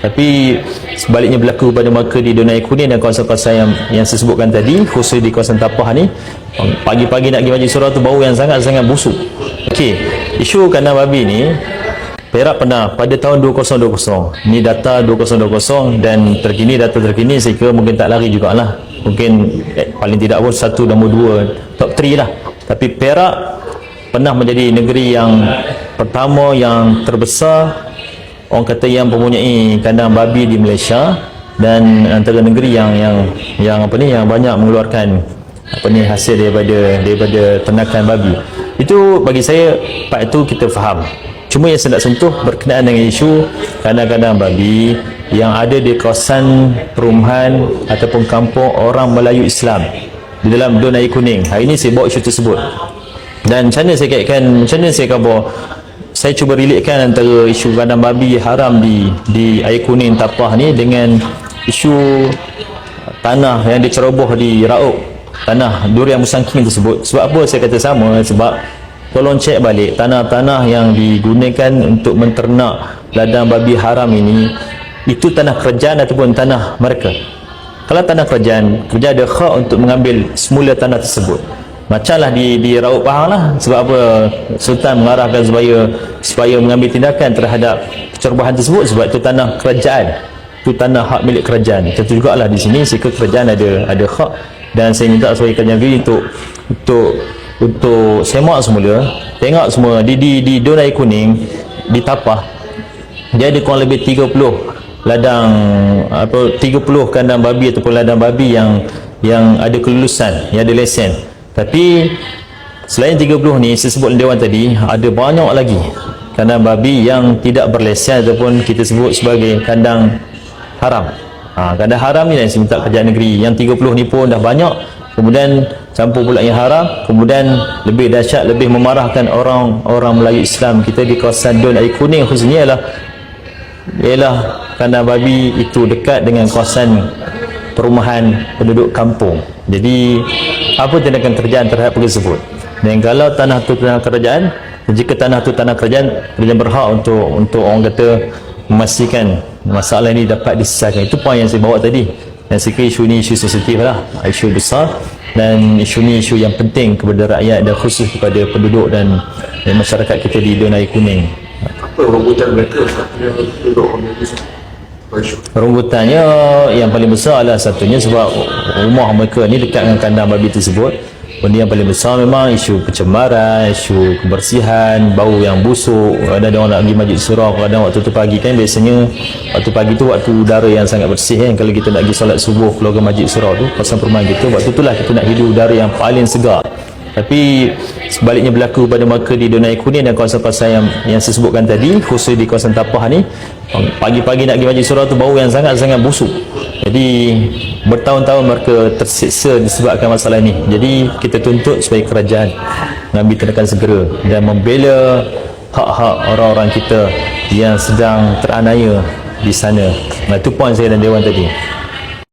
tapi sebaliknya berlaku pada mereka di Donai Kuning dan kawasan-kawasan yang, yang saya sebutkan tadi khusus di kawasan Tapah ni pagi-pagi nak pergi majlis surau tu bau yang sangat-sangat busuk. Okey, isu kandang babi ni Perak pernah pada tahun 2020 ni data 2020 dan terkini data terkini saya kira mungkin tak lari jugalah. Mungkin eh, paling tidak pun satu nombor dua top 3 lah. Tapi Perak pernah menjadi negeri yang pertama yang terbesar orang kata yang mempunyai kandang babi di Malaysia dan antara negeri yang yang yang apa ni yang banyak mengeluarkan apa ni hasil daripada daripada ternakan babi itu bagi saya part itu kita faham Cuma yang saya nak sentuh berkenaan dengan isu kandang-kandang babi yang ada di kawasan perumahan ataupun kampung orang Melayu Islam di dalam Dun Air Kuning. Hari ini saya bawa isu tersebut. Dan macam mana saya kaitkan, macam mana saya khabar saya cuba relatekan antara isu kandang babi haram di di Air Kuning Tapah ni dengan isu tanah yang diceroboh di Rauk. Tanah durian musangking tersebut. Sebab apa? Saya kata sama. Sebab tolong cek balik tanah-tanah yang digunakan untuk menternak ladang babi haram ini itu tanah kerajaan ataupun tanah mereka. Kalau tanah kerajaan kerajaan ada hak untuk mengambil semula tanah tersebut. Macamlah di di Raut Pahang lah. Sebab apa? Sultan mengarahkan supaya supaya mengambil tindakan terhadap cerobohan tersebut sebab itu tanah kerajaan. Itu tanah hak milik kerajaan. Tentu jugalah di sini jika kerajaan ada ada hak. Dan saya minta supaya kerajaan negeri untuk untuk untuk semak semula tengok semua di di di Donai Kuning di Tapah dia ada kurang lebih 30 ladang apa 30 kandang babi ataupun ladang babi yang yang ada kelulusan yang ada lesen. Tapi selain 30 ni saya sebut dewan tadi ada banyak lagi kandang babi yang tidak berlesen ataupun kita sebut sebagai kandang haram. Ha, kandang haram ni yang saya minta kerajaan negeri. Yang 30 ni pun dah banyak. Kemudian campur pula yang haram. Kemudian lebih dahsyat lebih memarahkan orang-orang Melayu Islam kita di kawasan Don Air Kuning khususnya ialah ialah kandang babi itu dekat dengan kawasan perumahan penduduk kampung. Jadi apa tindakan kerajaan terhadap perkara tersebut dan kalau tanah itu tanah kerajaan jika tanah itu tanah kerajaan kerajaan berhak untuk untuk orang kata memastikan masalah ini dapat diselesaikan itu poin yang saya bawa tadi. Dan kira isu ini isu sensitif lah isu besar. Dan isu ini isu yang penting kepada rakyat dan khusus kepada penduduk dan, dan masyarakat kita di Donai Kuning. Apa rambutan mereka Rambutannya yang paling besar adalah satunya sebab rumah mereka ni dekat dengan kandang babi tersebut benda yang paling besar memang isu pencemaran isu kebersihan bau yang busuk. Ada orang nak pergi masjid surau kadang waktu tu pagi kan biasanya waktu pagi tu waktu udara yang sangat bersih kan. Kalau kita nak pergi solat subuh keluarga masjid surau tu kawasan perumahan kita waktu itulah kita nak hidup udara yang paling segar. Tapi sebaliknya berlaku pada mereka di Donai Kuning dan kawasan-kawasan yang, yang saya sebutkan tadi khusus di kawasan Tapah ni pagi-pagi nak pergi majlis surau tu bau yang sangat-sangat busuk. Jadi bertahun-tahun mereka tersiksa disebabkan masalah ini jadi kita tuntut supaya kerajaan mengambil tindakan segera dan membela hak-hak orang-orang kita yang sedang teranaya di sana. Nah, itu poin saya dan Dewan tadi